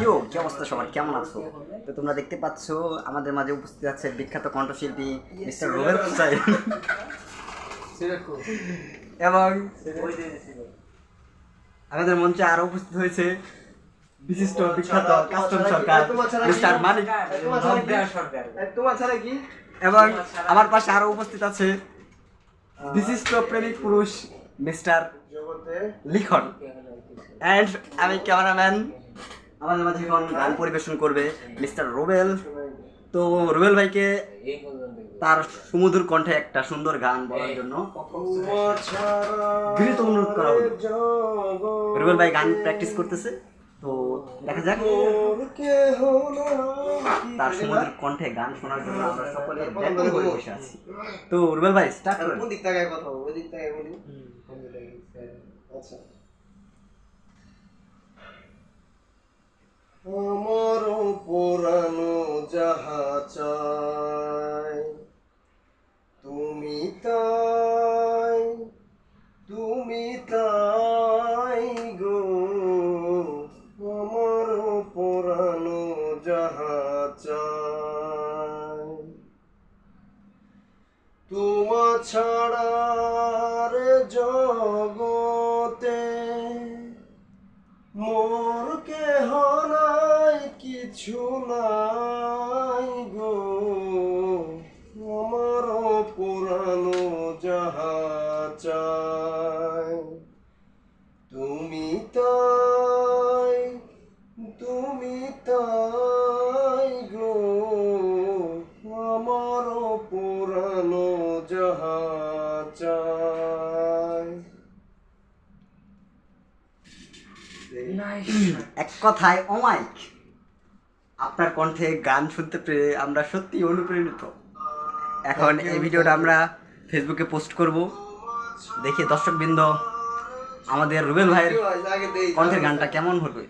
ইয়ো কি অবস্থা সবার? কেমন আছো? তো তোমরা দেখতে পাচ্ছ আমাদের মাঝে উপস্থিত আছে বিখ্যাত কণ্ঠশিল্পী মিস্টার রোবেল হুসাইন এবং আমাদের মঞ্চে আরও উপস্থিত হয়েছে বিশিষ্ট বিখ্যাত কাস্টম সরকার মিস্টার মানিক। তোমার ছাড়া কি? এবং আমার পাশে আরও উপস্থিত আছে বিশিষ্ট প্রেমিক পুরুষ মিস্টার লিখন। অ্যান্ড আমি ক্যামেরাম্যান আমাদের মাঝে এখন গান পরিবেশন করবে মিস্টার রোবেল। তো রুবেল ভাইকে তার সুমধুর কণ্ঠে একটা সুন্দর গান বলার জন্য গৃহীত অনুরোধ করা হলো। রুবেল ভাই গান প্র্যাকটিস করতেছে। তো দেখা যাক। তার সুমধুর কণ্ঠে গান শোনার জন্য আমরা সকলে ব্যাকুল হয়ে বসে আছি। তো রুবেল ভাই স্টার্ট করেন। কোন দিক থেকে কথা ওই দিক থেকে বলি। আচ্ছা আমার পুরানো যাহা চাই। তুমি তাই তুমি তাই গো। আমার পুরানো যাহা চাই। তোমা ছাড়ার জগতে মোর কেহ নাই, কিছু নাই গো আমার পুরানো যাহা চাই তুমি তাই তুমি তাই গো। আমার পুরানো যাহা এক কথায় অমাইক আপনার কণ্ঠে গান শুনতে পেরে আমরা সত্যি অনুপ্রাণিত। এখন এই ভিডিওটা আমরা ফেসবুকে পোস্ট করব। দেখি দর্শকবৃন্দ আমাদের রুবেল ভাইয়ের কণ্ঠের গানটা কেমন হবে